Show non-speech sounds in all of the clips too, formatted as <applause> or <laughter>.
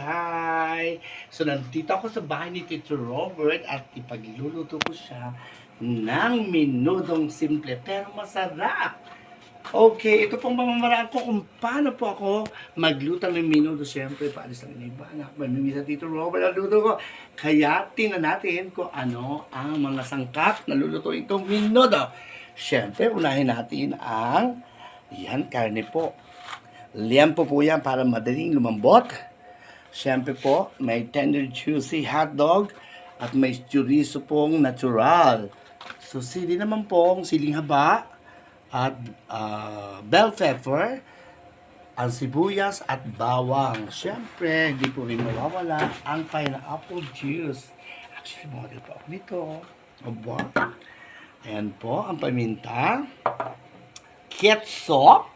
Hi! So, nandito ako sa bahay ni Tito Robert at ipagluluto ko siya ng minudong simple pero masarap. Okay, ito pong pamamaraan ko kung paano po ako magluto ng minudo. Siyempre, paalis lang yung iba. Anak, mamimi sa Tito Robert ang luto ko. Kaya, tingnan natin kung ano ang mga sangkap na luluto itong minudo. Siyempre, unahin natin ang yan, karne po. Liampo po yan para madaling lumambot. Siyempre po, may tender juicy hot dog at may chorizo pong natural. So, sili naman pong siling haba at ah, bell pepper, ang sibuyas at bawang. Siyempre, hindi po rin mawawala ang pineapple juice. Actually, model po ako nito. Aba. Ayan po, ang paminta. Ketchup.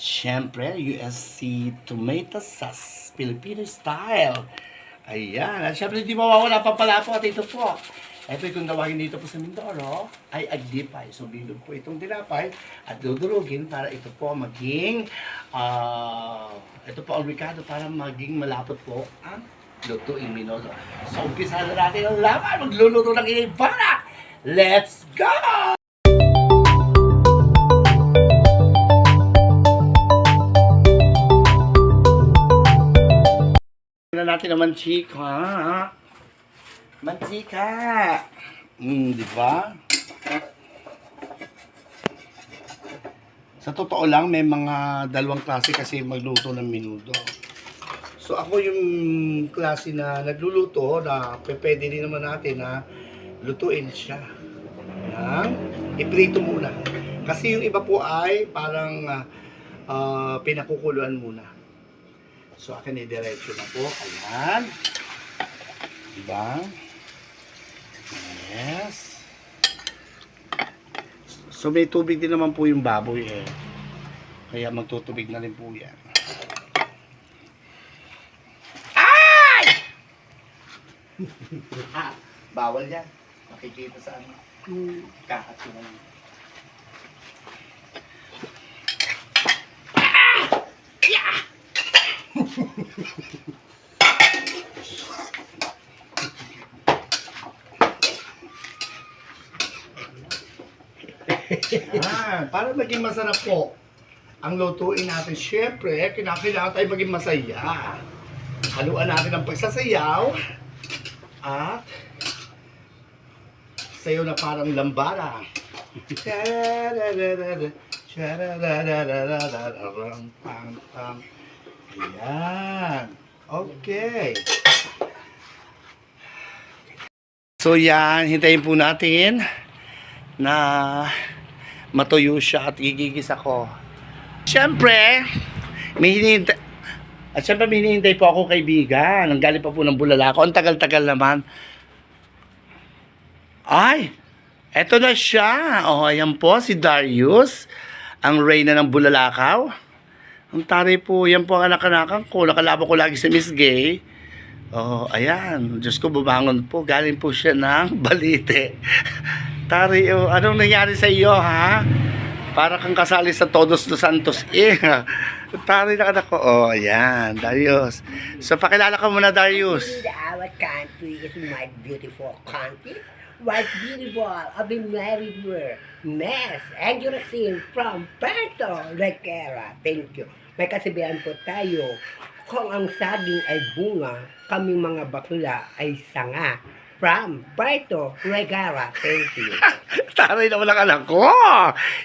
Siyempre, USC tomato sauce, Filipino style. Ayan. At siyempre, hindi mawawala pa pala po at ito po. Ito itong tawagin dito po sa Mindoro ay agdipay. So, bilog po itong tinapay at dudurugin para ito po maging, ah, ito po ang ricado para maging malapot po ang lutuing minodo. So, umpisa na natin ang laban. Magluluto ng inibana. Let's go! Na natin ang manchika. Manchika. Mm, di ba? Sa totoo lang, may mga dalawang klase kasi magluto ng minudo. So ako yung klase na nagluluto na pwede din naman natin na lutuin siya. Ng iprito muna. Kasi yung iba po ay parang ah, pinakukuluan muna. So, akin i-diretso na po. Ayan. Diba? Yes. So, may tubig din naman po yung baboy eh. Kaya magtutubig na rin po yan. Ay! <laughs> Ah, Bawal yan. Makikita sa ano. Kakat ko na yun. Ah, para maging masarap po ang lutuin natin, syempre, kinakailangan tayo maging masaya. Haluan natin ang pagsasayaw at sayo na parang lambara. Ayan. Okay. So yan, hintayin po natin na matuyo siya at gigigis ako. Siyempre, may hinihintay, at siyempre may hinihintay po ako kaibigan. Ang galing pa po ng Bulalako. Ang tagal-tagal naman. Ay, eto na siya. Oh, ayan po si Darius, ang reyna ng Bulalakaw. Ang tari po, yan po ang anak-anakan ko. Nakalaban ko lagi sa Miss Gay. Oh, ayan. Diyos ko, bumangon po. Galing po siya ng <laughs> balite. Tari, oh, anong nangyari sa iyo, ha? Para kang kasali sa Todos dos Santos. Eh, <laughs> tari na anak ko. Oh, ayan. Darius. So, pakilala ka muna, Darius. Our country is my beautiful country. What beautiful of the married world. Miss Angel Racine from Puerto Riquera. Thank you. May kasibihan po tayo. Kung ang saging ay bunga, kami mga bakla ay sanga. From Puerto Riquera. Thank you. <laughs> Taray naman ang anak ko.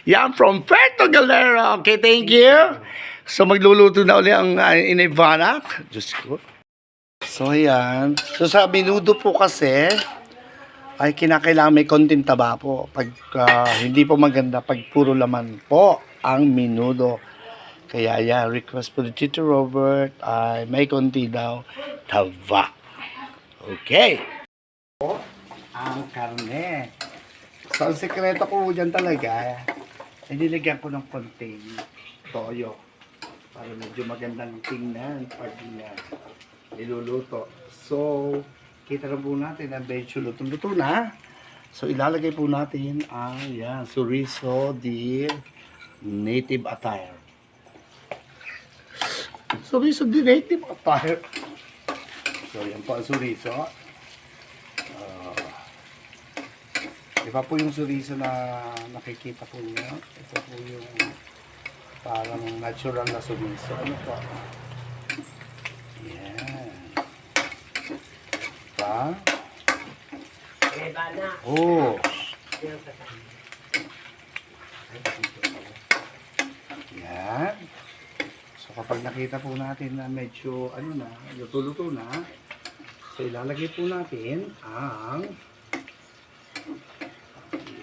Yan, from Puerto Galera. Okay, thank you. So, magluluto na uli ang uh, inivana. Diyos ko. So, ayan. So, sa minudo po kasi, ay kinakailangan may konting taba po. Pag ah, hindi po maganda, pag puro laman po ang minudo. Kaya yan, request po ni Tito Robert ay may konti daw taba. Okay. Po, ang karne. So, ang sekreto ko dyan talaga, ay nilagyan ko ng konting toyo para medyo magandang tingnan pag uh, niluluto. So, kita na po natin ang medyo lutong-luto na. So, ilalagay po natin ang yan, suriso di native attire. Suriso di ba tayo? So, yan po ang suriso. Ah, iba po yung suriso na nakikita po niyo. Ito po yung parang natural na suriso. Ano po? Yan. Pa? Ba na? Oh. Yan. So kapag nakita po natin na medyo ano na, luto-luto na, so ilalagay po natin ang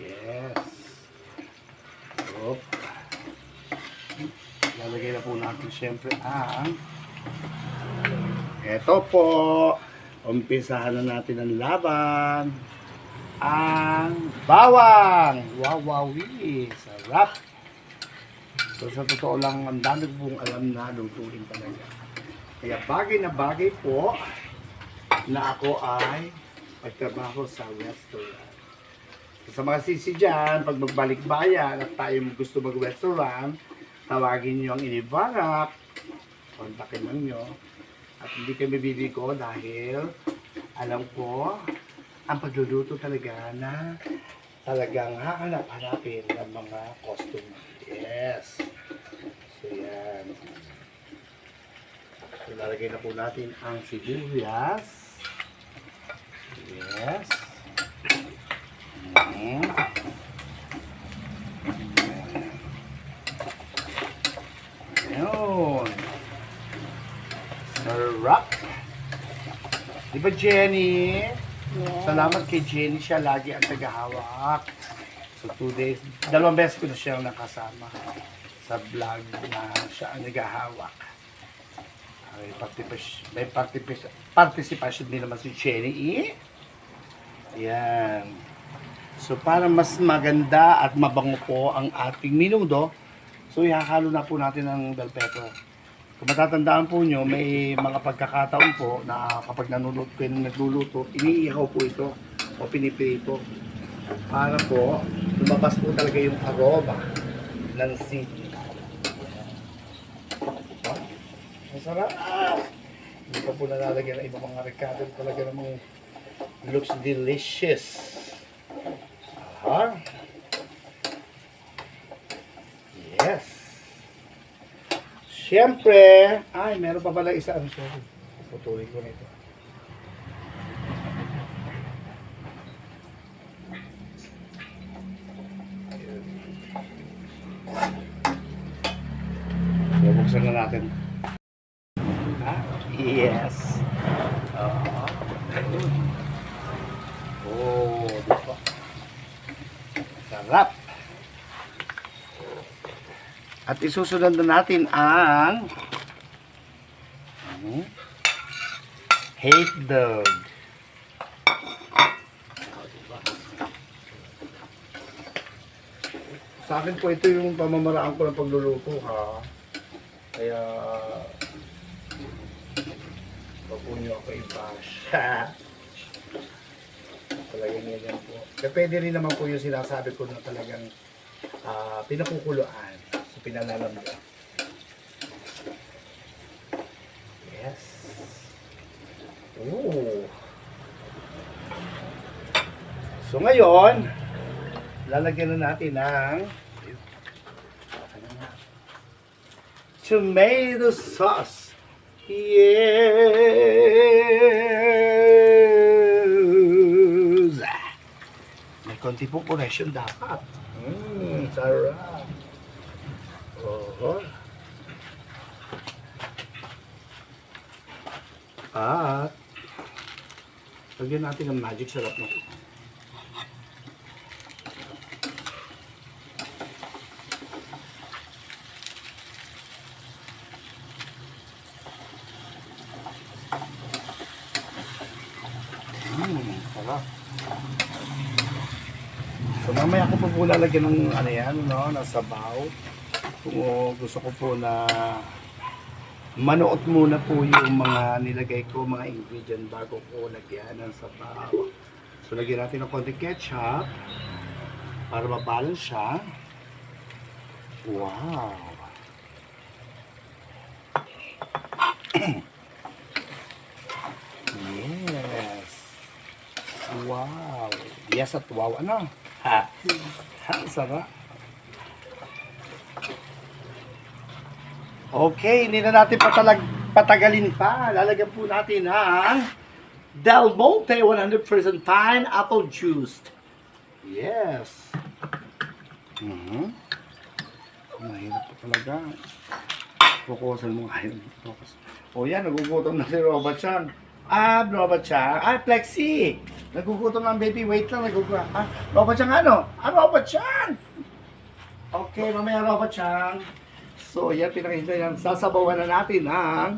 yes. Oop. Ilalagay na po natin syempre ang eto po. Umpisahan na natin ang laban. Ang bawang. Wow, wowie. Sarap. So sa totoo lang, ang dami ko pong alam na lutuin talaga. Kaya bagay na bagay po na ako ay magtrabaho sa restaurant. Sa mga sisi dyan, pag magbalik bayan at tayo gusto mag-restaurant, tawagin niyo ang inivarap, kontakin lang nyo. At hindi kami bibiko dahil alam ko ang pagluluto talaga na talagang hahanap-hanapin ng mga customer. Yes. So, yan. So, na po natin ang sibuyas. Yes. Mhm. Yun. Sarap. Di ba, Jenny? Salamat kay Jenny. Siya lagi ang tagahawak. So, two days. Dalawang beses ko na siyang nakasama sa vlog na siya ang nagahawak. May participation, may participation, participation din naman si Jenny. Eh? Yan. So, para mas maganda at mabango po ang ating minudo, so ihahalo na po natin ang bell pepper. Kung matatandaan po nyo, may mga pagkakataon po na kapag nanulot ko nagluluto, iniihaw po ito o pinipirito para po lumabas po talaga yung aroma ng seafood. Diba? Masarap! Hindi pa po nalalagyan ng ibang mga recado. Talaga namang looks delicious. Aha. Yes. Siyempre, ay, meron pa pala isa. I'm sorry. Putulin ko nito. So, buksan na natin. Ah, yes. Oo. Oh, di ba? Sarap. At isusunod na natin ang ano? hate dog. Sa akin po ito yung pamamaraan ko ng pagluluto ha. Kaya wag po niyo ako i-bash. <laughs> talagang ganyan po. Depende rin naman po yung sinasabi ko na talagang ah, pinakukuluan sa pinalalamig. Yes. Ooh. So ngayon, lalagyan na natin ng tomato sauce. Yes! May konti po correction dapat. Mmm, sarap. Oo. At, lagyan natin ng magic sarap na Mmm, sarap. So mamaya ko po po lalagyan ng ano yan, no, na sabaw. Kung gusto ko po na manuot muna po yung mga nilagay ko, mga ingredient bago ko lagyan ng sabaw. So lagyan natin ng konti ketchup para mabalance siya. Wow! <clears throat> yes. Wow. Yes at wow. Ano? Ha? Ha? Sarap. Okay, hindi na natin patalag, patagalin pa. Lalagyan po natin ng Del Monte 100% pineapple juice. Yes. Mhm. Mahirap pa talaga. Focusan mo nga yun. Focus. O yan, nagugutom na si Robert. Ah, Robert Chan. Ah, Plexi. Nagugutom ng baby. Wait lang, nagugutom. Ah, Robert Chan ano? Ah, Robert. Okay, mamaya Robert Chan. So, yan, pinakita yan. Sasabawan na natin ng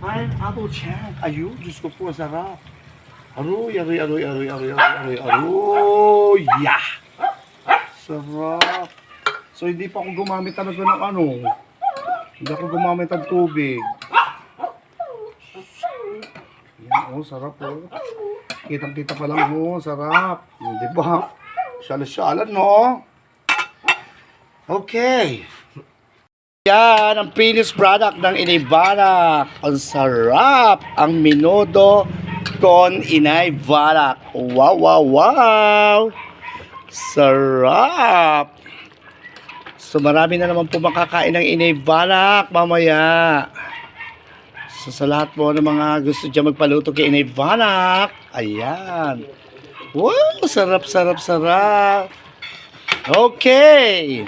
pineapple chan. Ayun, Diyos ko po, sarap. Aroy, aroy, aroy, aroy, aroy, aroy, aroy, aroy, yeah! Sarap. So, hindi pa ako gumamit talaga ng ano. Hindi ako gumamit ng tubig. Yan, oh, sarap, oh. Kitang-kita pa lang, oh, sarap. Di ba? Shala-shala, no? Okay. Yan ang finished product ng Inay Ang sarap! Ang minudo con Inay Barak. Wow, wow, wow! Sarap! So marami na naman po makakain ng Inay Barak mamaya. So sa lahat po ng mga gusto dyan magpaluto kay Inay Barak, ayan. Wow! Sarap, sarap, sarap! Okay!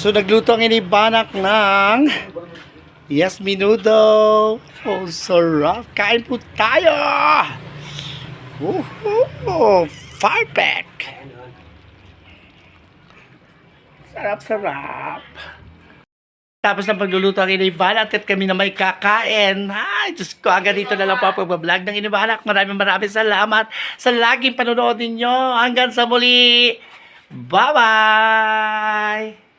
So nagluto ang inibanak ng Yes, minudo. Oh, sarap. Kain po tayo. Woohoo! Fire pack. Sarap, sarap. Tapos ng pagluluto ang inibanak at kami na may kakain. Ay, Diyos ko, hanggang dito na lang po ang pagbablog ng inibanak. Maraming maraming salamat sa laging panonood ninyo. Hanggang sa muli. Bye-bye!